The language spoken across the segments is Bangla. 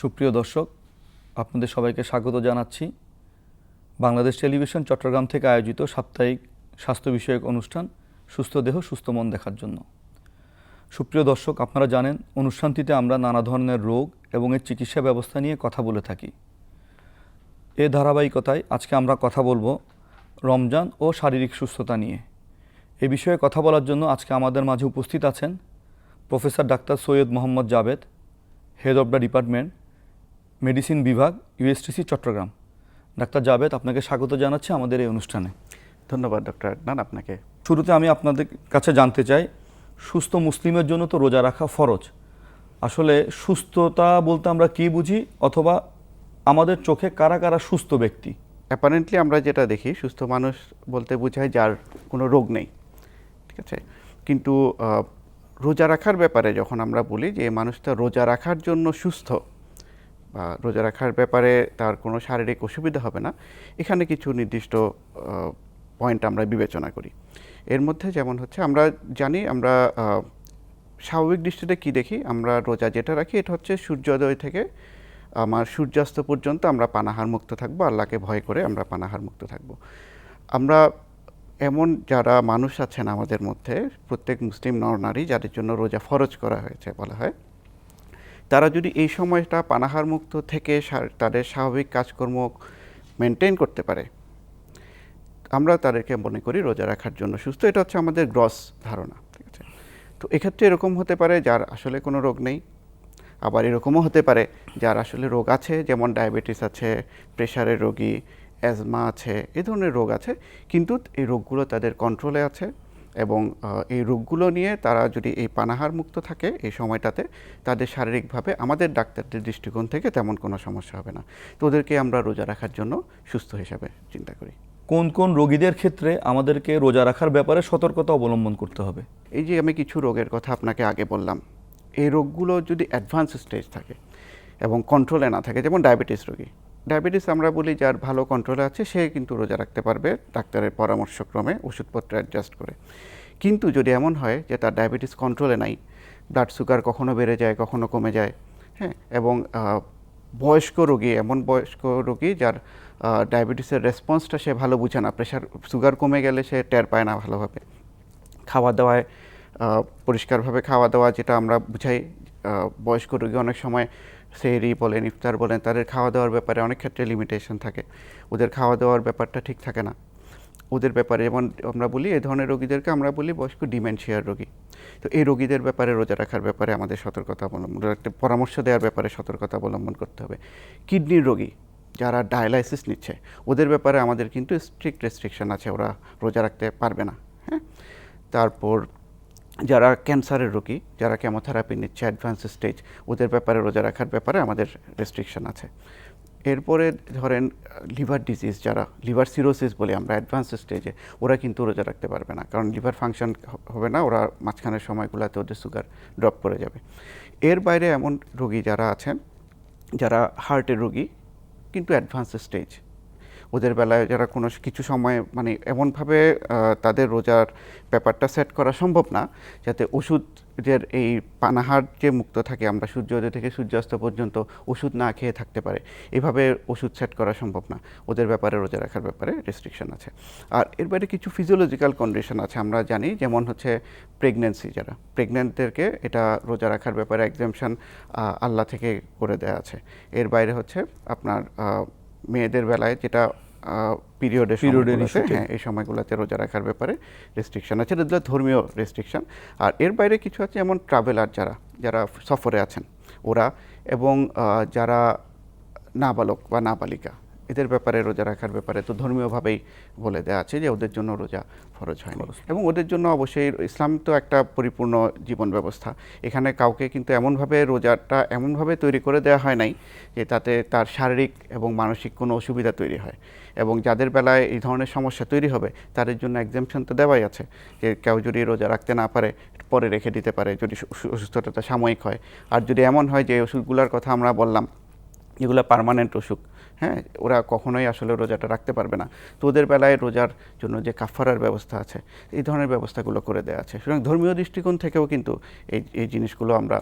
সুপ্রিয় দর্শক, আপনাদের সবাইকে স্বাগত জানাচ্ছি। বাংলাদেশ টেলিভিশন চট্টগ্রাম থেকে আয়োজিত সাপ্তাহিক স্বাস্থ্য বিষয়ক অনুষ্ঠান সুস্থ দেহ, সুস্থ মন দেখার জন্য। সুপ্রিয় দর্শক, আপনারা জানেন, অনুষ্ঠানটিতে আমরা নানা ধরনের রোগ এবং এর চিকিৎসা ব্যবস্থা নিয়ে কথা বলে থাকি। এ ধারাবাহিকতায় আজকে আমরা কথা বলব রমজান ও শারীরিক সুস্থতা নিয়ে। এ বিষয়ে কথা বলার জন্য আজকে আমাদের মাঝে উপস্থিত আছেন professor doctor Syed Mohammad Javed head of the department medicine বিভাগ ইউএসটিসি চট্টগ্রাম। ডাক্তার জাভেদ আপনাকে স্বাগত জানাচ্ছি আমাদের এই অনুষ্ঠানে। ধন্যবাদ ডক্টর আদনান আপনাকে। শুরুতে আমি আপনাদের কাছে জানতে চাই সুস্থ মুসলিমের জন্য তো রোজা রাখা ফরজ। আসলে সুস্থতা বলতে আমরা কি বুঝি অথবা আমাদের চোখে কারা কারা সুস্থ ব্যক্তি? অ্যাপারেন্টলি আমরা যেটা দেখি সুস্থ মানুষ বলতে বোঝায় যার কোনো রোগ নেই। ঠিক আছে? কিন্তু রোজা রাখার ব্যাপারে যখন আমরা বলি যে মানুষটা রোজা রাখার জন্য সুস্থ বা রোজা রাখার ব্যাপারে তার কোনো শারীরিক অসুবিধা হবে না। এখানে কিছু নির্দিষ্ট পয়েন্ট আমরা বিবেচনা করি। এর মধ্যে যেমন হচ্ছে, আমরা জানি, আমরা স্বাভাবিক দৃষ্টিতে কি দেখি, আমরা রোজা যেটা রাখি, এটা হচ্ছে সূর্যোদয় থেকে আমার সূর্যাস্ত পর্যন্ত আমরা পানাহার মুক্ত থাকব, আল্লাহকে ভয় করে আমরা পানাহার মুক্ত থাকব। আমরা এমন যারা মানুষ আছেন আমাদের মধ্যে, প্রত্যেক মুসলিম নর নারী যাদের জন্য রোজা ফরজ করা হয়েছে বলা হয় তারা যদি এই সময়টা পানাহার মুক্ত থেকে তাদের স্বাভাবিক কাজকর্ম মেনটেন করতে পারে, আমরা তাদেরকে মনে করি রোজা রাখার জন্য সুস্থ। এটা হচ্ছে আমাদের গ্রস ধারণা, ঠিক আছে? তো এক্ষেত্রে এরকম হতে পারে যার আসলে কোনো রোগ নেই, আবার এরকমও হতে পারে যার আসলে রোগ আছে, যেমন ডায়াবেটিস আছে প্রেশারের রোগী অ্যাজমা আছে, এ ধরনের রোগ আছে, কিন্তু এই রোগগুলো তাদের কন্ট্রোলে আছে। এবং এই রোগগুলো নিয়ে তারা যদি এই পানাহার মুক্ত থাকে এই সময়টাতে তাদের শারীরিকভাবে আমাদের ডাক্তারদের দৃষ্টিকোণ থেকে তেমন কোনো সমস্যা হবে না। তো ওদেরকে আমরা রোজা রাখার জন্য সুস্থ হিসাবে চিন্তা করি। কোন কোন রোগীদের ক্ষেত্রে আমাদেরকে রোজা রাখার ব্যাপারে সতর্কতা অবলম্বন করতে হবে? এই যে আমি কিছু রোগের কথা আপনাকে আগে বললাম এই রোগগুলো যদি অ্যাডভান্স স্টেজ থাকে এবং কন্ট্রোলে না থাকে যেমন ডায়াবেটিস রোগী ডায়াবেটিস আমরা বলি যার ভালো কন্ট্রোলে আছে, সে কিন্তু রোজা রাখতে পারবে ডাক্তারের পরামর্শক্রমে ওষুধপত্র অ্যাডজাস্ট করে। কিন্তু যদি এমন হয় যে তার ডায়াবেটিস কন্ট্রোলে নাই ব্লাড সুগার কখনো বেড়ে যায়, কখনো কমে যায় হ্যাঁ এবং বয়স্ক রোগী, এমন বয়স্ক রোগী যার ডায়াবেটিসের রেসপন্সটা সে ভালো বুঝে না প্রেশার সুগার কমে গেলে সে টের পায় না ভালোভাবে। খাওয়া দাওয়ায় পরিষ্কারভাবে খাওয়া দাওয়া যেটা আমরা বুঝাই বয়স্ক রোগী অনেক সময় সেহরি বলেন, ইফতার বলেন, তাদের খাওয়া দাওয়ার ব্যাপারে অনেক ক্ষেত্রে লিমিটেশন থাকে। ওদের খাওয়া দাওয়ার ব্যাপারটা ঠিক থাকে না। ওদের ব্যাপারে যেমন আমরা বলি এই ধরনের রোগীদেরকে আমরা বলি বয়স্ক ডিমেনশিয়ার রোগী। তো এই রোগীদের ব্যাপারে রোজা রাখার ব্যাপারে আমাদের সতর্কতা অবলম্বন একটা পরামর্শ দেওয়ার ব্যাপারে সতর্কতা অবলম্বন করতে হবে। কিডনির রোগী যারা ডায়ালাইসিস নিচ্ছে, ওদের ব্যাপারে আমাদের কিন্তু স্ট্রিক্ট রেস্ট্রিকশন আছে, ওরা রোজা রাখতে পারবে না হ্যাঁ? তারপর যারা ক্যান্সারের রোগী, যারা কেমোথেরাপি নিচ্ছে অ্যাডভান্স স্টেজ ওদের ব্যাপারে রোজা রাখার ব্যাপারে আমাদের রেস্ট্রিকশন আছে। এরপরে ধরেন লিভার ডিজিজ যারা লিভার সিরোসিস বলি আমরা অ্যাডভান্স স্টেজে ওরা কিন্তু রোজা রাখতে পারবে না। কারণ লিভার ফাংশন হবে না, ওরা মাঝখানের সময়গুলোতে ওদের সুগার ড্রপ করে যাবে। এর বাইরে এমন রোগী যারা আছেন, যারা হার্টের রোগী, কিন্তু অ্যাডভান্স স্টেজ ওদের বেলায় যারা কোনো কিছু সময় মানে এমনভাবে তাদের রোজার ব্যাপারটা সেট করা সম্ভব না, যাতে ওষুধের এই পানাহার যে মুক্ত থাকে, আমরা সূর্যোদয় থেকে সূর্যাস্ত পর্যন্ত ওষুধ না খেয়ে থাকতে পারে। এভাবে ওষুধ সেট করা সম্ভব না। ওদের ব্যাপারে রোজা রাখার ব্যাপারে রেস্ট্রিকশন আছে। আর এর বাইরে কিছু ফিজিওলজিক্যাল কন্ডিশন আছে, আমরা জানি, যেমন হচ্ছে প্রেগনেন্সি যারা। প্রেগনেন্টদেরকে এটা রোজা রাখার ব্যাপারে এক্সামশন আল্লাহ থেকে করে দেওয়া আছে। এর বাইরে হচ্ছে আপনার মেয়েদের বেলায় যেটা পিরিয়ডের ঠিক। হ্যাঁ এই সময়গুলোতে রোজা রাখার ব্যাপারে রেস্ট্রিকশন আছে এটা ধর্মীয় রেস্ট্রিকশন আর এর বাইরে কিছু আছে যেমন ট্রাভেলার যারা যারা সফরে আছেন ওরা এবং যারা নাবালক বা নাবালিকা এদের ব্যাপারে রোজা রাখার ব্যাপারে তো ধর্মীয়ভাবেই বলে দেওয়া আছে যে ওদের জন্য রোজা ফরজ হয়নি এবং ওদের জন্য অবশ্যই ইসলাম তো একটা পরিপূর্ণ জীবন ব্যবস্থা। এখানে কাউকে কিন্তু এমনভাবে রোজাটা এমনভাবে তৈরি করে দেওয়া হয় নাই যে তাতে তার শারীরিক এবং মানসিক কোনো অসুবিধা তৈরি হয়। এবং যাদের বেলায় এই ধরনের সমস্যা তৈরি হবে তাদের জন্য এক্সামশন তো দেওয়াই আছে যে কেউ যদি রোজা রাখতে না পারে পরে রেখে দিতে পারে যদি অসু- অসুস্থতাটা সাময়িক হয়। আর যদি এমন হয় যে ওষুধগুলোর কথা আমরা বললাম যেগুলো পার্মানেন্ট অসুখ হ্যাঁ ওরা কখনোই আসলে রোজাটা রাখতে পারবে না। তো ওদের বেলায় রোজার জন্য যে কাফারার ব্যবস্থা আছে এই ধরনের ব্যবস্থাগুলো করে দেওয়া আছে। সুতরাং ধর্মীয় দৃষ্টিকোণ থেকেও কিন্তু এই এই জিনিসগুলো আমরা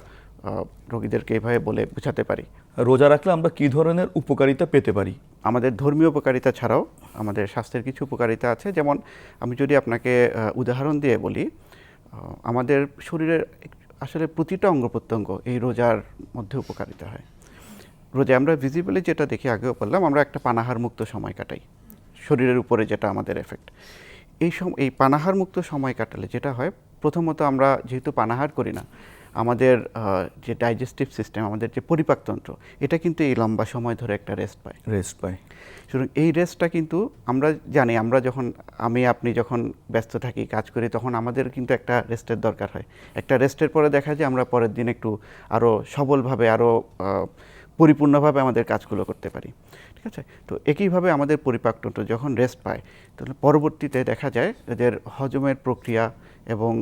রোগীদেরকে এভাবে বলে বোঝাতে পারি। রোজা রাখলে আমরা কি ধরনের উপকারিতা পেতে পারি? আমাদের ধর্মীয় উপকারিতা ছাড়াও আমাদের স্বাস্থ্যের কিছু উপকারিতা আছে। যেমন আমি যদি আপনাকে উদাহরণ দিয়ে বলি আমাদের শরীরের আসলে প্রতিটা অঙ্গ প্রত্যঙ্গ এই রোজার মধ্যে উপকারিতা হয়। রোজা আমরা ভিজিবলি যেটা দেখি আগেও বললাম আমরা একটা পানাহার মুক্ত সময় কাটাই। শরীরের উপরে যেটা আমাদের এফেক্ট এই সম এই পানাহার মুক্ত সময় কাটালে যেটা হয় প্রথমত আমরা যেহেতু পানাহার করি না আমাদের যে ডাইজেস্টিভ সিস্টেম আমাদের যে পরিপাকতন্ত্র এটা কিন্তু এই লম্বা সময় ধরে একটা রেস্ট পায়। রেস্ট পায়। সুতরাং এই রেস্টটা কিন্তু আমরা জানি আমরা যখন আমি আপনি যখন ব্যস্ত থাকি কাজ করি তখন আমাদের কিন্তু একটা রেস্টের দরকার হয়। একটা রেস্টের পরে দেখা যায় আমরা পরের দিন একটু আরও সবলভাবে আরও পরিপূর্ণভাবে আমাদের কাজগুলো করতে পারি। ঠিক আছে? তো একইভাবে আমাদের পরিপাকতন্ত্র যখন রেস্ট পায়, তাহলে পরবর্তীতে দেখা যায় এদের হজমের প্রক্রিয়া এবং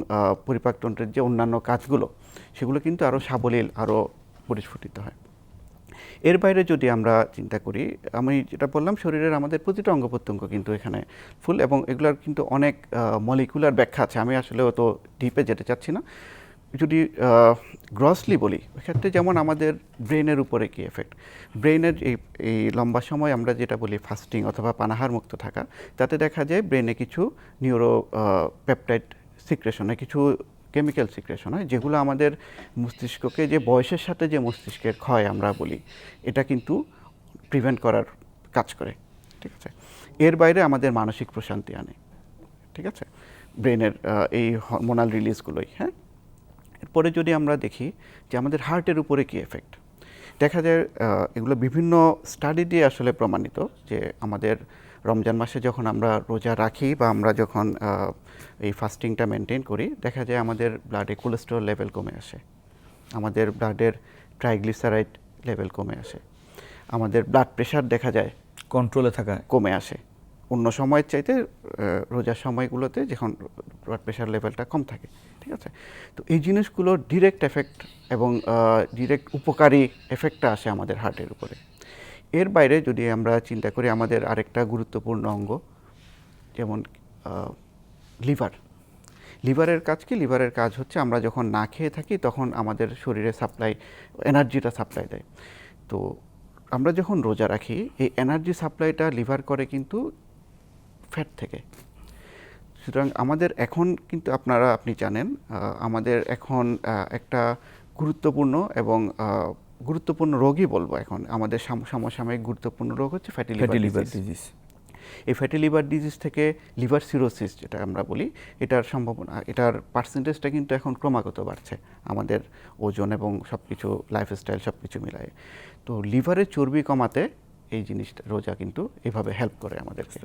পরিপাকতন্ত্রের যে অন্যান্য কাজগুলো, সেগুলো কিন্তু আরও সাবলীল আরও পরিস্ফুটিত হয়। এর বাইরে যদি আমরা চিন্তা করি, আমি যেটা বললাম, শরীরের আমাদের প্রতিটা অঙ্গ প্রত্যঙ্গ কিন্তু এখানে ফুল এবং এগুলোর কিন্তু অনেক মলিকুলার ব্যাখ্যা আছে। আমি আসলে অত ডিপে যেতে চাচ্ছি না। যদি গ্রসলি বলি, এক্ষেত্রে যেমন আমাদের ব্রেনের উপরে কি এফেক্ট ব্রেনের এই এই লম্বা সময় আমরা যেটা বলি ফাস্টিং অথবা পানাহার মুক্ত থাকা, তাতে দেখা যায় ব্রেনে কিছু নিউরো পেপটাইড সিক্রেশনে কিছু কেমিক্যাল সিক্রেশন হয়, যেগুলো আমাদের মস্তিষ্ককে যে বয়সের সাথে যে মস্তিষ্কের ক্ষয় আমরা বলি, এটা কিন্তু প্রিভেন্ট করার কাজ করে, ঠিক আছে? এর বাইরে আমাদের মানসিক প্রশান্তি আনে, ঠিক আছে? ব্রেনের এই হরমোনাল রিলিজগুলোই হ্যাঁ? এরপরে যদি আমরা দেখি যে আমাদের হার্টের উপরে কি এফেক্ট দেখা যায় এগুলো বিভিন্ন স্টাডি দিয়ে আসলে প্রমাণিত যে আমাদের রমজান মাসে যখন আমরা রোজা রাখি বা আমরা যখন এই ফাস্টিংটা মেনটেন করি দেখা যায় আমাদের ব্লাডে কোলেস্টেরল লেভেল কমে আসে। আমাদের ব্লাডের ট্রাইগ্লিসারাইড লেভেল কমে আসে। আমাদের ব্লাড প্রেশার দেখা যায় কন্ট্রোলে থাকা কমে আসে। অন্য সময়ের চাইতে রোজার সময়গুলোতে যখন ব্লাড প্রেশার লেভেলটা কম থাকে, ঠিক আছে? তো এই জিনিসগুলোর ডিরেক্ট এফেক্ট এবং ডিরেক্ট উপকারী এফেক্টটা আসে আমাদের হার্টের উপরে। এর বাইরে যদি আমরা চিন্তা করি, আমাদের আরেকটা গুরুত্বপূর্ণ অঙ্গ, যেমন লিভার লিভারের কাজ কি? লিভারের কাজ হচ্ছে আমরা যখন না খেয়ে থাকি, তখন আমাদের শরীরে সাপ্লাই এনার্জিটা সাপ্লাই দেয়। তো আমরা যখন রোজা রাখি, এই এনার্জি সাপ্লাইটা লিভার করে কিন্তু ফ্যাট থেকে। সুতরাং আমাদের এখন কিন্তু আপনারা আপনি জানেন আমাদের এখন একটা গুরুত্বপূর্ণ এবং গুরুত্বপূর্ণ রোগই বলব এখন। আমাদের সাম- সমসাময়িক গুরুত্বপূর্ণ রোগ হচ্ছে ফ্যাটি লিভার ডিজিজ এই ফ্যাটি লিভার ডিজিজ থেকে লিভার সিরোসিস যেটা আমরা বলি এটার সম্ভাবনা এটার পার্সেন্টেজটা কিন্তু এখন ক্রমাগত বাড়ছে। আমাদের ওজন এবং সব কিছু লাইফস্টাইল সব কিছু মিলায়ে। তো লিভারের চর্বি কমাতে এই জিনিসটা রোজা কিন্তু এভাবে হেল্প করে আমাদেরকে।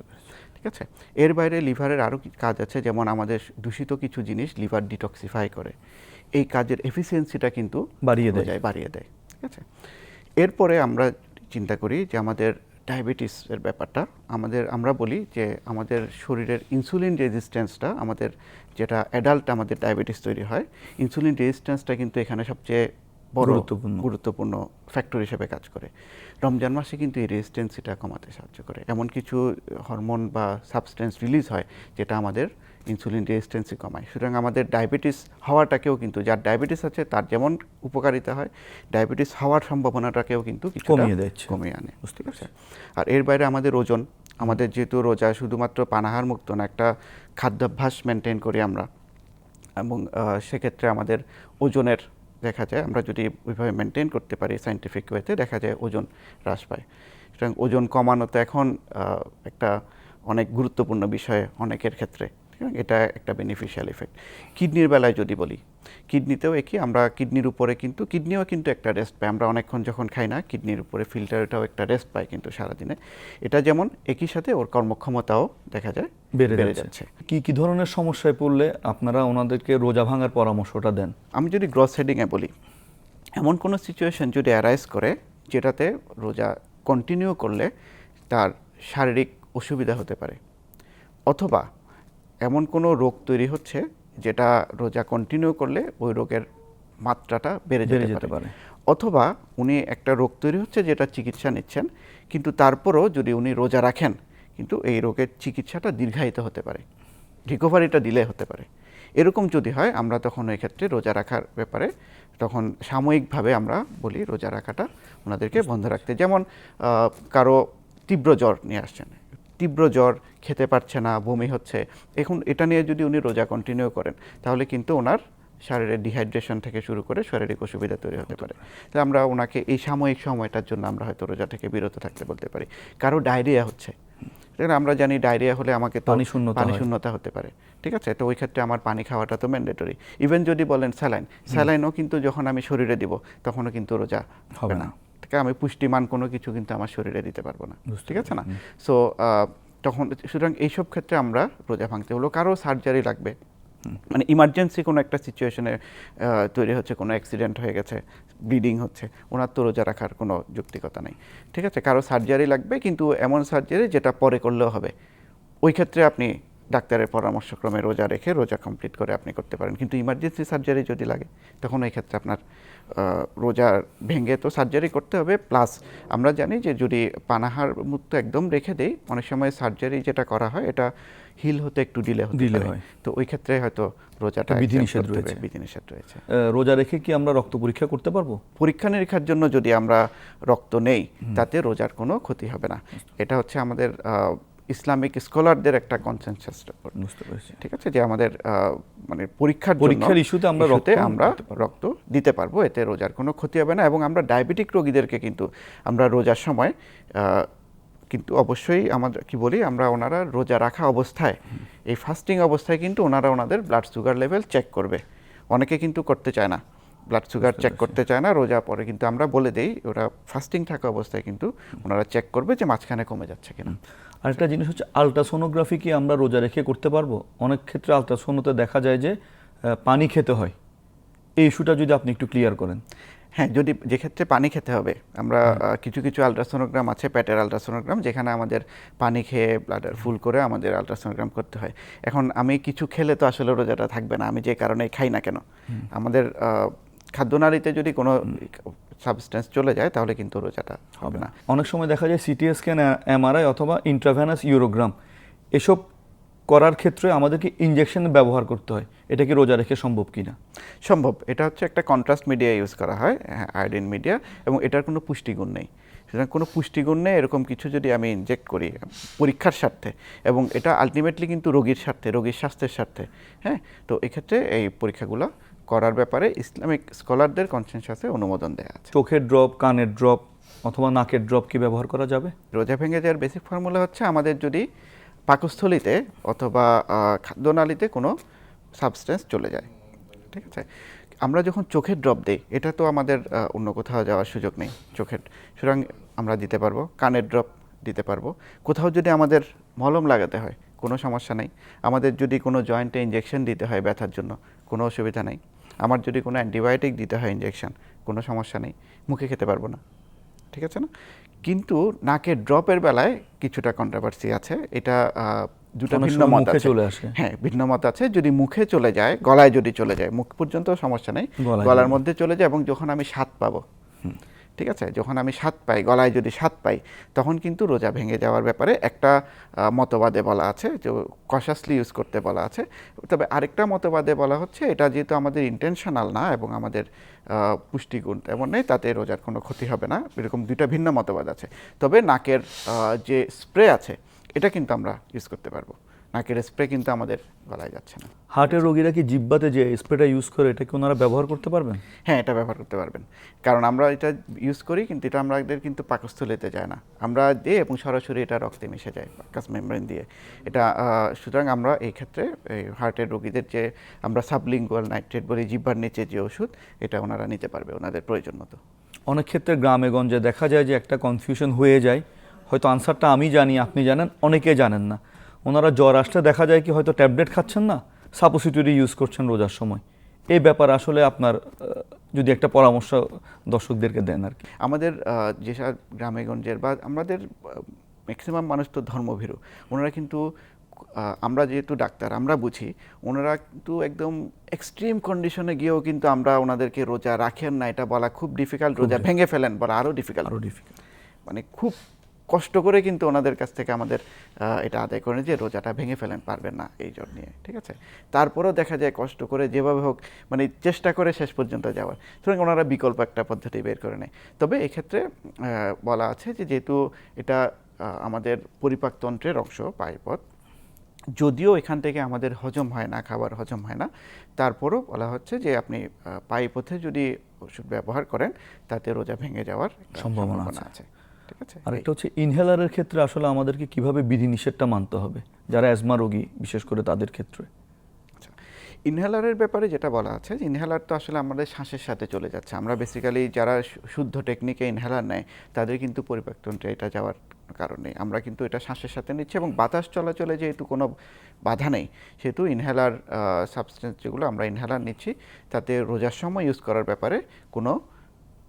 ঠিক আছে? এর বাইরে লিভারের আরও কাজ আছে? যেমন আমাদের দূষিত কিছু জিনিস লিভার ডিটক্সিফাই করে। এই কাজের এফিসিয়েন্সিটা কিন্তু বাড়িয়ে দেয়। বাড়িয়ে দেয়। ঠিক আছে? এরপরে আমরা চিন্তা করি যে আমাদের ডায়াবেটিসের ব্যাপারটা। আমাদের আমরা বলি যে আমাদের শরীরের ইনসুলিন রেজিস্ট্যান্সটা আমাদের যেটা অ্যাডাল্ট আমাদের ডায়াবেটিস তৈরি হয় ইনসুলিন রেজিস্ট্যান্সটা কিন্তু এখানে সবচেয়ে বড় গুরুত্বপূর্ণ। গুরুত্বপূর্ণ ফ্যাক্টর হিসেবে কাজ করে। রমজান মাসে কিন্তু এই রেজিস্ট্যান্সিটা কমাতে সাহায্য করে। এমন কিছু হরমোন বা সাবস্টেন্স রিলিজ হয় যেটা আমাদের ইনসুলিন রেজিস্ট্যান্সই কমায়। সুতরাং আমাদের ডায়াবেটিস হওয়াটাকেও কিন্তু যার ডায়াবেটিস আছে তার যেমন উপকারিতা হয় ডায়াবেটিস হওয়ার সম্ভাবনাটাকেও কিন্তু কমিয়ে দেয়। কমিয়ে আনে। বুঝতে পারছেন আর এর বাইরে আমাদের ওজন। আমাদের যেহেতু রোজা শুধুমাত্র পানাহার মুক্ত না একটা খাদ্যাভ্যাস মেনটেন করি আমরা। এবং সেক্ষেত্রে আমাদের ওজনের দেখা যায়, আমরা যদি ওইভাবে মেনটেন করতে পারি সাইন্টিফিক ওয়েতে দেখা যায় ওজন হ্রাস পায় সুতরাং ওজন কমানো তো এখন একটা অনেক গুরুত্বপূর্ণ বিষয় অনেকের ক্ষেত্রে? এটা একটা বেনিফিশিয়াল এফেক্ট কিডনির বেলায় যদি বলি কিডনিতেও একই আমরা কিডনির উপরে কিন্তু কিডনিও কিন্তু একটা রেস্ট পাই আমরা অনেকক্ষণ যখন খাই না কিডনির উপরে ফিল্টারটাও একটা রেস্ট পায় কিন্তু সারাদিনে। এটা যেমন একই সাথে ওর কর্মক্ষমতাও দেখা যায় বেড়ে বেড়ে যাচ্ছে। যাচ্ছে। কি কি ধরনের সমস্যায় পড়লে আপনারা ওনাদেরকে রোজা ভাঙার পরামর্শটা দেন? আমি যদি গ্রস হেডিংয়ে বলি এমন কোনো সিচুয়েশন যদি অ্যারাইজ করে যেটাতে রোজা কন্টিনিউ করলে তার শারীরিক অসুবিধা হতে পারে। অথবা এমন কোনো রোগ তৈরি হচ্ছে যেটা রোজা কন্টিনিউ করলে ওই রোগের মাত্রাটা বেড়ে যেতে পারে। অথবা উনি একটা রোগ তৈরি হচ্ছে যেটা চিকিৎসা নিচ্ছেন কিন্তু তারপরও যদি উনি রোজা রাখেন কিন্তু এই রোগের চিকিৎসাটা দীর্ঘায়িত হতে পারে রিকভারিটা দিলে হতে পারে। এরকম যদি হয় আমরা তখন ওই ক্ষেত্রে রোজা রাখার ব্যাপারে তখন সাময়িকভাবে আমরা বলি রোজা রাখাটা ওনাদেরকে বন্ধ রাখতে। যেমন কারও তীব্র জ্বর নিয়ে আসছেন তীব্র জ্বর খেতে পারছে না বমি হচ্ছে। এখন এটা নিয়ে যদি উনি রোজা কন্টিনিউ করেন তাহলে কিন্তু ওনার শারীরের ডিহাইড্রেশন থেকে শুরু করে শারীরিক অসুবিধা তৈরি হতে পারে। তাই আমরা ওনাকে এই সাময়িক সময়টার জন্য আমরা হয়তো রোজা থেকে বিরত থাকতে বলতে পারি। কারও ডায়রিয়া হচ্ছে। আমরা জানি ডায়রিয়া হলে আমাকে পানি শূন্যতা পানি শূন্যতা হতে পারে। ঠিক আছে? তো ওই ক্ষেত্রে আমার পানি খাওয়াটা তো ম্যান্ডেটরি ইভেন যদি বলেন স্যালাইন স্যালাইনও কিন্তু যখন আমি শরীরে দিব তখনও কিন্তু রোজা হবে না। আছে আমি পুষ্টিমান কোনো কিছু কিন্তু আমার শরীরে দিতে পারব না। ঠিক আছে না? সো তখন সুতরাং এইসব ক্ষেত্রে আমরা রোজা ভাঙতে হলো। কারও সার্জারি লাগবে। মানে ইমার্জেন্সি কোনো একটা সিচুয়েশনে তৈরি হচ্ছে কোনো অ্যাক্সিডেন্ট হয়ে গেছে ব্লিডিং হচ্ছে ওনার তো রোজা রাখার কোনো যৌক্তিকতা নেই। ঠিক আছে? কারও সার্জারি লাগবে কিন্তু এমন সার্জারি যেটা পরে করলেও হবে। ওই ক্ষেত্রে আপনি ডাক্তারের পরামর্শক্রমে রোজা রেখে রোজা কমপ্লিট করে আপনি করতে পারেন। কিন্তু ইমার্জেন্সি সার্জারি যদি লাগে তখন ওই ক্ষেত্রে আপনার রোজা ভেঙে তো সার্জারি করতে হবে। প্লাস আমরা জানি যে যদি পানাহার মুক্ত একদম রেখে দেই অনেক সময় সার্জারি যেটা করা হয় এটা হিল হতে একটু ডিলে ডিলে হয়। তো ওই ক্ষেত্রে হয়তো রোজাটা বিধিনিষেধ রয়েছে। বিধিনিষেধ রয়েছে। রোজা রেখে কি আমরা রক্ত পরীক্ষা করতে পারব? পরীক্ষা নিরীক্ষার জন্য যদি আমরা রক্ত নেই তাতে রোজার কোনো ক্ষতি হবে না। এটা হচ্ছে আমাদের ইসলামিক স্কলারদের একটা কনসেনসাস বুঝতে পেরেছি। ঠিক আছে? যে আমাদের মানে পরীক্ষার পরীক্ষার ইস্যুতে আমরা রক্ত আমরা রক্ত দিতে পারব। এতে রোজার কোনো ক্ষতি হবে না এবং আমরা ডায়াবেটিক রোগীদেরকে কিন্তু আমরা রোজার সময় কিন্তু অবশ্যই আমাদের কি বলি আমরা ওনারা রোজা রাখা অবস্থায় এই ফাস্টিং অবস্থায় কিন্তু ওনারা ওনাদের ব্লাড সুগার লেভেল চেক করবে। অনেকে কিন্তু করতে চায় না। ব্লাড সুগার চেক করতে চায় না রোজা পরে। কিন্তু আমরা বলে দেই ওরা ফাস্টিং থাকা অবস্থায় কিন্তু ওনারা চেক করবে যে মাঝখানে কমে যাচ্ছে কিনা। আরেকটা জিনিস হচ্ছে আলট্রাসোনোগ্রাফি কি আমরা রোজা রেখে করতে পারব? অনেক ক্ষেত্রে আলট্রাসোনোতে দেখা যায় যে পানি খেতে হয়। এই ইস্যুটা যদি আপনি একটু ক্লিয়ার করেন। হ্যাঁ যদি যে ক্ষেত্রে পানি খেতে হবে আমরা কিছু কিছু আলট্রাসোনোগ্রাম আছে পেটের আলট্রাসোনোগ্রাম যেখানে আমাদের পানি খেয়ে ব্লাডার ফুল করে আমাদের আলট্রাসোনোগ্রাম করতে হয়। এখন আমি কিছু খেলে তো আসলে রোজাটা থাকবে না আমি যে কারণে খাই না কেন? আমাদের খাদ্যনালীতে যদি কোনো সাবস্টেন্স চলে যায় তাহলে কিন্তু রোজাটা হবে না। অনেক সময় দেখা যায় সিটি স্ক্যান এমআরআই অথবা ইন্ট্রাভেনাস ইউরোগ্রাম এসব করার ক্ষেত্রে আমাদেরকে ইনজেকশন ব্যবহার করতে হয়। এটা কি রোজা রেখে সম্ভব কিনা? সম্ভব। এটা হচ্ছে একটা কন্ট্রাস্ট মিডিয়া ইউজ করা হয় আয়োডিন মিডিয়া এবং এটার কোনো পুষ্টিগুণ নেই। সুতরাং কোনো পুষ্টিগুণ নেই এরকম কিছু যদি আমি ইনজেক্ট করি পরীক্ষার স্বার্থে এবং এটা আলটিমেটলি কিন্তু রোগীর স্বার্থে রোগীর স্বাস্থ্যের স্বার্থে হ্যাঁ? তো এক্ষেত্রে এই পরীক্ষাগুলো করার ব্যাপারে ইসলামিক স্কলারদের কনসেনসাসে অনুমোদন দেওয়া আছে। চোখের ড্রপ কানের ড্রপ অথবা নাকের ড্রপ কি ব্যবহার করা যাবে? রোজা ভেঙে যাওয়ার বেসিক ফর্মুলা হচ্ছে আমাদের যদি পাকস্থলিতে অথবা খাদ্যনালীতে কোনো সাবস্টেন্স চলে যায়। ঠিক আছে? আমরা যখন চোখের ড্রপ দিই এটা তো আমাদের অন্য কোথাও যাওয়ার সুযোগ নেই চোখের। সুতরাং আমরা দিতে পারব কানের ড্রপ দিতে পারব। কোথাও যদি আমাদের মলম লাগাতে হয় কোনো সমস্যা নেই। আমাদের যদি কোনো জয়েন্টে ইঞ্জেকশন দিতে হয় ব্যথার জন্য কোনো অসুবিধা নেই। আমার যদি কোনো অ্যান্টিবায়োটিক দিতে হয় ইঞ্জেকশন কোনো সমস্যা নেই মুখে খেতে পারব না। ঠিক আছে না? কিন্তু নাকের ড্রপের বেলায় কিছুটা কন্ট্রাভার্সি আছে এটা দুটো ভিন্ন মত আছে। চলে আসে। হ্যাঁ ভিন্ন মত আছে। যদি মুখে চলে যায় গলায় যদি চলে যায় মুখ পর্যন্ত সমস্যা নেই। গলার মধ্যে চলে যায় এবং যখন আমি স্বাদ পাবো ঠিক আছে? যখন আমি স্বাদ পাই, গলায় যদি স্বাদ পাই, তখন কিন্তু রোজা ভেঙে যাওয়ার ব্যাপারে একটা মতবাদে বলা আছে, যে কশাসলি ইউজ করতে বলা আছে। তবে আরেকটা মতবাদে বলা হচ্ছে, এটা যেহেতু আমাদের ইন্টেনশনাল না এবং আমাদের পুষ্টিগুণ এমন নেই, তাতে রোজার কোনো ক্ষতি হবে না। এরকম দুইটা ভিন্ন মতবাদ আছে। তবে নাকের যে স্প্রে আছে, এটা কিন্তু আমরা ইউজ করতে পারব। নাকের স্প্রে কিন্তু আমাদের গলায় যাচ্ছে না। হার্টের রোগীরা কি জিব্বাতে যে স্প্রেটা ইউজ করে এটা কি ওনারা ব্যবহার করতে পারবেন? হ্যাঁ এটা ব্যবহার করতে পারবেন। কারণ আমরা এটা ইউজ করি কিন্তু এটা আমাদের কিন্তু পাকস্থলেতে যায় না। আমরা দিই এবং সরাসরি এটা রক্তে মিশে যায় পাকাস মেমব্রেন দিয়ে। এটা সুতরাং আমরা এই ক্ষেত্রে এই হার্টের রোগীদের যে আমরা সাবলিঙ্গুয়াল নাইট্রেট বলি জিব্বার নিচে যে ওষুধ এটা ওনারা নিতে পারবে ওনাদের প্রয়োজন মতো। অনেক ক্ষেত্রে গ্রামে গঞ্জে দেখা যায় যে একটা কনফিউশন হয়ে যায়। হয়তো আনসারটা আমি জানি আপনি জানেন অনেকে জানেন না। ওনারা জ্বর আসলে দেখা যায় কি হয়তো ট্যাবলেট খাচ্ছেন না সাপোসিটরি ইউজ করছেন রোজার সময়। এই ব্যাপার আসলে আপনার যদি একটা পরামর্শ দর্শকদেরকে দেন আর কি। আমাদের যেসব গ্রামে গঞ্জের বা আমাদের ম্যাক্সিমাম মানুষ তো ধর্মভীরু। ওনারা কিন্তু আমরা যেহেতু ডাক্তার আমরা বুঝি ওনারা কিন্তু একদম এক্সট্রিম কন্ডিশনে গিয়েও কিন্তু আমরা ওনাদেরকে রোজা রাখেন না। এটা বলা খুব ডিফিকাল্ট রোজা ভেঙে ফেলেন বলা আরও ডিফিকাল্ট আরও ডিফিকাল্ট মানে খুব কষ্ট করে কিন্তু ওনাদের কাছ থেকে আমাদের এটা আদায় করে যে রোজাটা ভেঙে ফেলেন পারবেন না এই জ্বর নিয়ে ঠিক আছে? তারপরেও দেখা যায় কষ্ট করে যেভাবে হোক মানে চেষ্টা করে শেষ পর্যন্ত যাওয়ার। সুতরাং ওনারা বিকল্প একটা পদ্ধতি বের করে নেয়। তবে এক্ষেত্রে বলা আছে যে যেহেতু এটা আমাদের পরিপাকতন্ত্রের অংশ পায়পথ যদিও এখান থেকে আমাদের হজম হয় না খাবার হজম হয় না তারপরও বলা হচ্ছে যে আপনি আহ, পায়ুপথে যদি ওষুধ ব্যবহার করেন তাতে রোজা ভেঙে যাওয়ার সম্ভাবনা আছে। ঠিক আছে? আরেকটা হচ্ছে ইনহেলারের ক্ষেত্রে আসলে আমাদেরকে কীভাবে বিধিনিষেধটা মানতে হবে? যারা অ্যাজমা রোগী বিশেষ করে তাদের ক্ষেত্রে। ইনহেলারের ব্যাপারে যেটা বলা আছে যে ইনহেলার তো আসলে আমাদের শ্বাসের সাথে চলে যাচ্ছে। আমরা বেসিক্যালি যারা শুদ্ধ টেকনিকে ইনহেলার নেয় তাদের কিন্তু পরিবর্তনটা এটা যাওয়ার কারণে। আমরা কিন্তু এটা শ্বাসের সাথে নিচ্ছি এবং বাতাস চলাচলে যেহেতু কোনো বাধা নেই সেহেতু ইনহেলার সাবস্টেন্স যেগুলো আমরা ইনহেলার নিচ্ছি তাতে রোজার সময় ইউজ করার ব্যাপারে কোনো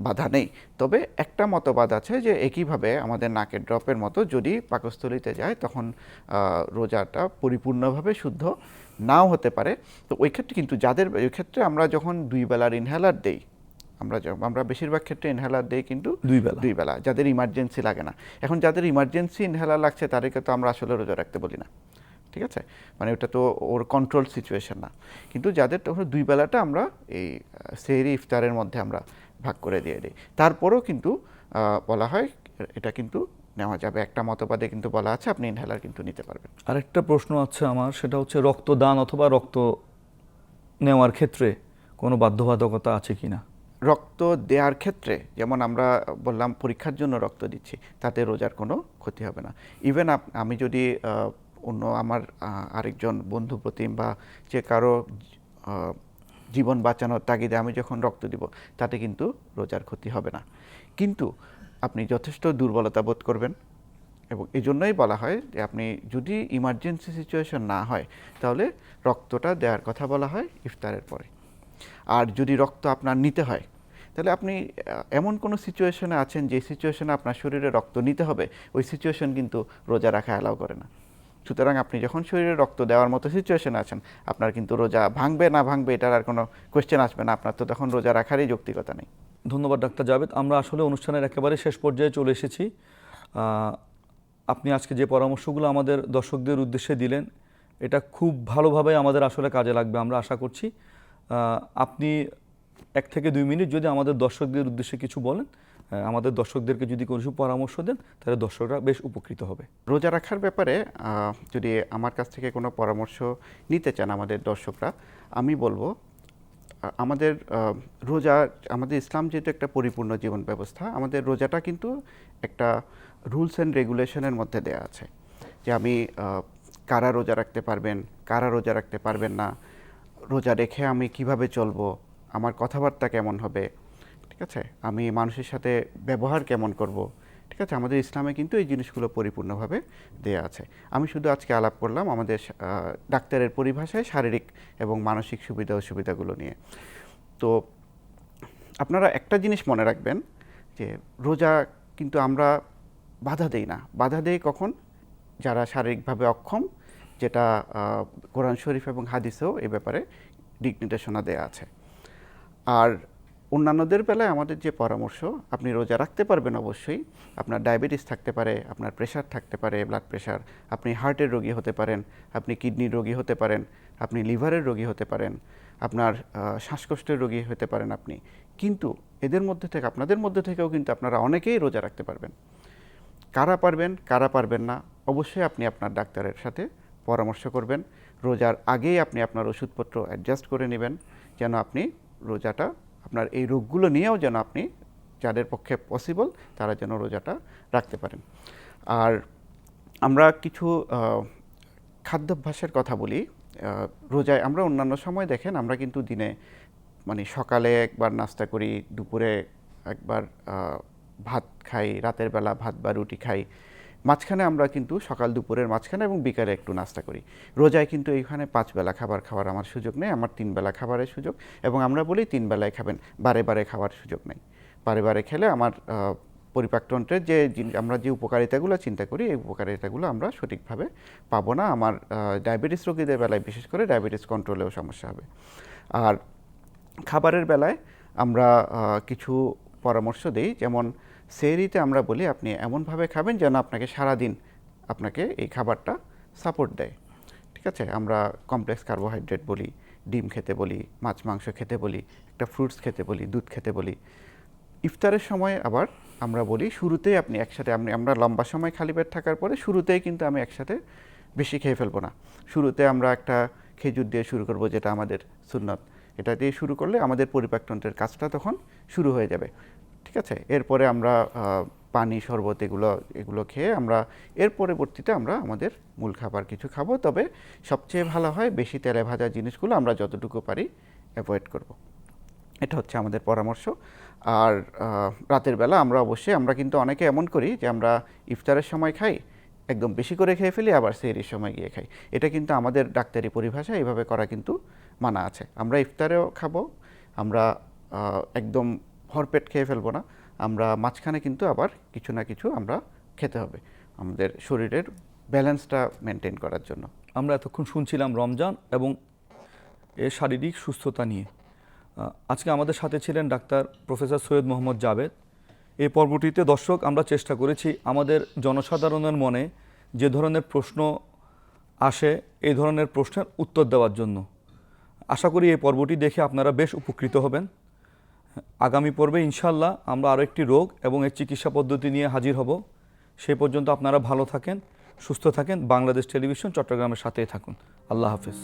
বাধা নেই। তবে একটা মতবাদ আছে যে একইভাবে আমাদের নাকের ড্রপের মতো যদি পাকস্থলিতে যায় তখন রোজাটা পরিপূর্ণভাবে শুদ্ধ নাও হতে পারে। তো ওই ক্ষেত্রে কিন্তু যাদের ওই ক্ষেত্রে আমরা যখন দুই বেলার ইনহেলার দেই আমরা আমরা বেশিরভাগ ক্ষেত্রে ইনহেলার দেই কিন্তু দুই বেলা। দুই বেলা যাদের ইমার্জেন্সি লাগে না। এখন যাদের ইমার্জেন্সি ইনহেলার লাগছে তাদেরকে তো আমরা আসলে রোজা রাখতে বলি না। ঠিক আছে? মানে ওটা তো ওর কন্ট্রোল সিচুয়েশন না। কিন্তু যাদের তখন দুই বেলাটা আমরা এই সেহরি ইফতারের মধ্যে আমরা ভাগ করে দিয়ে দিই। তারপরেও কিন্তু বলা হয় এটা কিন্তু নেওয়া যাবে। একটা মতবাদে কিন্তু বলা আছে আপনি ইনহেলার কিন্তু নিতে পারবেন। আরেকটা প্রশ্ন আছে আমার সেটা হচ্ছে রক্তদান অথবা রক্ত নেওয়ার ক্ষেত্রে কোনো বাধ্যবাধকতা আছে কি না? রক্ত দেওয়ার ক্ষেত্রে যেমন আমরা বললাম পরীক্ষার জন্য রক্ত দিচ্ছি তাতে রোজার কোনো ক্ষতি হবে না। ইভেন আমি যদি অন্য আমার আরেকজন বন্ধু প্রতিম বা যে কারও জীবন বাঁচানোর তাগিদে আমি যখন রক্ত দিব, তাতে কিন্তু রোজার ক্ষতি হবে না। কিন্তু আপনি যথেষ্ট দুর্বলতা বোধ করবেন এবং এই জন্যই বলা হয় যে আপনি যদি ইমার্জেন্সি সিচুয়েশন না হয়, তাহলে রক্তটা দেওয়ার কথা বলা হয় ইফতারের পরে। আর যদি রক্ত আপনার নিতে হয়, তাহলে আপনি এমন কোনো সিচুয়েশনে আছেন যে সিচুয়েশনে আপনার শরীরে রক্ত নিতে হবে, ওই সিচুয়েশন কিন্তু রোজা রাখা অ্যালাউ করে না। সুতরাং আপনি যখন শরীরে রক্ত দেওয়ার মতো সিচুয়েশনে আছেন, আপনার কিন্তু রোজা ভাঙবে, না ভাঙবে, এটার আর কোনো কোয়েশ্চেন আসবে না। আপনার তো তখন রোজা রাখারই যৌক্তিকতা নেই। ধন্যবাদ, ডাক্তার জাভেদ আমরা আসলে অনুষ্ঠানের একেবারে শেষ পর্যায়ে চলে এসেছি। আপনি আজকে যে পরামর্শগুলো আমাদের দর্শকদের উদ্দেশ্যে দিলেন, এটা খুব ভালোভাবে আমাদের আসলে কাজে লাগবে, আমরা আশা করছি। আপনি এক থেকে দুই মিনিট যদি আমাদের দর্শকদের উদ্দেশ্যে কিছু বলেন আমাদের দর্শকদেরকে যদি কোনো পরামর্শ দেন, তাহলে দর্শকরা বেশ উপকৃত হবে। রোজা রাখার ব্যাপারে যদি আমার কাছ থেকে কোনো পরামর্শ নিতে চান আমাদের দর্শকরা, আমি বলব আমাদের রোজা, আমাদের ইসলাম যেহেতু একটা পরিপূর্ণ জীবন ব্যবস্থা, আমাদের রোজাটা কিন্তু একটা রুলস অ্যান্ড রেগুলেশনের মধ্যে দেয়া আছে। যে আমি কারা রোজা রাখতে পারবেন, কারা রোজা রাখতে পারবেন না, রোজা রেখে আমি কীভাবে চলবো, আমার কথাবার্তা কেমন হবে ঠিক আছে? আমি মানুষের সাথে ব্যবহার কেমন করব? ঠিক আছে? আমাদের ইসলামে কিন্তু এই জিনিসগুলো পরিপূর্ণভাবে দেয়া আছে। আমি শুধু আজকে আলাপ করলাম আমাদের ডাক্তারের পরিভাষায় শারীরিক এবং মানসিক সুবিধা অসুবিধাগুলো নিয়ে। তো আপনারা একটা জিনিস মনে রাখবেন যে রোজা কিন্তু আমরা বাধা দেই না। বাধা দেই কখন? যারা শারীরিকভাবে অক্ষম, যেটা কোরআন শরীফ এবং হাদিসেও এ ব্যাপারে দিক নির্দেশনা দেওয়া আছে। আর অন্যান্যদের বেলায় আমাদের যে পরামর্শ, আপনি রোজা রাখতে পারবেন অবশ্যই। আপনার ডায়াবেটিস থাকতে পারে, আপনার প্রেশার থাকতে পারে ব্লাড প্রেশার আপনি হার্টের রোগী হতে পারেন, আপনি কিডনির রোগী হতে পারেন, আপনি লিভারের রোগী হতে পারেন, আপনার শ্বাসকষ্টের রোগী হতে পারেন আপনি। কিন্তু এদের মধ্যে থেকে, আপনাদের মধ্যে থেকেও কিন্তু আপনারা অনেকেই রোজা রাখতে পারবেন। কারা পারবেন কারা পারবেন না, অবশ্যই আপনি আপনার ডাক্তারের সাথে পরামর্শ করবেন। রোজার আগেই আপনি আপনার ওষুধপত্র অ্যাডজাস্ট করে নেবেন, যেন আপনি রোজাটা আপনার এই রোগগুলো নিয়েও যেন আপনি যাদের পক্ষে পসিবল তারা যেন রোজাটা রাখতে পারেন। আর আমরা কিছু খাদ্যাভ্যাসের কথা বলি। রোজায় আমরা অন্যান্য সময় দেখেন আমরা কিন্তু দিনে মানে সকালে একবার নাস্তা করি, দুপুরে একবার ভাত খাই, রাতের বেলা ভাত বা রুটি খাই। মাঝখানে আমরা কিন্তু সকাল দুপুরের মাঝখানে এবং বিকালে একটু নাস্তা করি। রোজায় কিন্তু এইখানে পাঁচ বেলা খাবার খাওয়ার আমার সুযোগ নেই, আমার তিন বেলা খাবারের সুযোগ এবং আমরা বলি তিন বেলায় খাবেন, বারে বারে খাওয়ার সুযোগ নেই। বারে বারে খেলে আমার পরিপাকতন্ত্রের যে আমরা যে উপকারিতাগুলো চিন্তা করি, এই উপকারিতাগুলো আমরা সঠিকভাবে পাবো না। আমার ডায়াবেটিস রোগীদের বেলায়, বিশেষ করে ডায়াবেটিস কন্ট্রোলেও সমস্যা হবে। আর খাবারের বেলায় আমরা কিছু পরামর্শ দিই, যেমন সেহরিতে আমরা বলি আপনি এমনভাবে খাবেন যেন আপনাকে সারাদিন আপনাকে এই খাবারটা সাপোর্ট দেয়। ঠিক আছে? আমরা কমপ্লেক্স কার্বোহাইড্রেট বলি, ডিম খেতে বলি, মাছ, মাংস খেতে বলি, একটা ফ্রুটস খেতে বলি, দুধ খেতে বলি। ইফতারের সময় আবার আমরা বলি শুরুতেই আপনি একসাথে, আপনি, আমরা লম্বা সময় খালি পেট থাকার পরে শুরুতেই কিন্তু আমি একসাথে বেশি খেয়ে ফেলব না। শুরুতে আমরা একটা খেজুর দিয়ে শুরু করব যেটা আমাদের সুন্নত। এটা দিয়ে শুরু করলে আমাদের পরিপাকতন্ত্রের কাজটা তখন শুরু হয়ে যাবে। ঠিক আছে? এরপরে আমরা পানি, শরবত এগুলো এগুলো খেয়ে আমরা, এর পরবর্তীতে আমরা আমাদের মূল খাবার কিছু খাব। তবে সবচেয়ে ভালো হয় বেশি তেলে ভাজা জিনিসগুলো আমরা যতটুকু পারি অ্যাভয়েড করব। এটা হচ্ছে আমাদের পরামর্শ। আর রাতের বেলা আমরা অবশ্যই, আমরা কিন্তু অনেকে এমন করি যে আমরা ইফতারের সময় খাই, একদম বেশি করে খেয়ে ফেলি, আবার সেহরির সময় গিয়ে খাই। এটা কিন্তু আমাদের ডাক্তারি পরিভাষা এইভাবে করা কিন্তু মানা আছে। আমরা ইফতারেও খাব, আমরা একদম ভরপেট খেয়ে ফেলব না। আমরা মাঝখানে কিন্তু আবার কিছু না কিছু আমরা খেতে হবে আমাদের শরীরের ব্যালেন্সটা মেনটেন করার জন্য। আমরা এতক্ষণ শুনছিলাম রমজান এবং এর শারীরিক সুস্থতা নিয়ে। আজকে আমাদের সাথে ছিলেন ডাক্তার প্রফেসর সৈয়দ মোহাম্মদ জাভেদ এই পর্বটিতে দর্শক, আমরা চেষ্টা করেছি আমাদের জনসাধারণের মনে যে ধরনের প্রশ্ন আসে, এই ধরনের প্রশ্নের উত্তর দেওয়ার জন্য। আশা করি এই পর্বটি দেখে আপনারা বেশ উপকৃত হবেন। আগামী পর্বে ইনশাল্লাহ আমরা আরও একটি রোগ এবং এর চিকিৎসা পদ্ধতি নিয়ে হাজির হব। সেই পর্যন্ত আপনারা ভালো থাকেন, সুস্থ থাকেন। বাংলাদেশ টেলিভিশন, চট্টগ্রামের সাথেই থাকুন। আল্লাহ হাফেজ।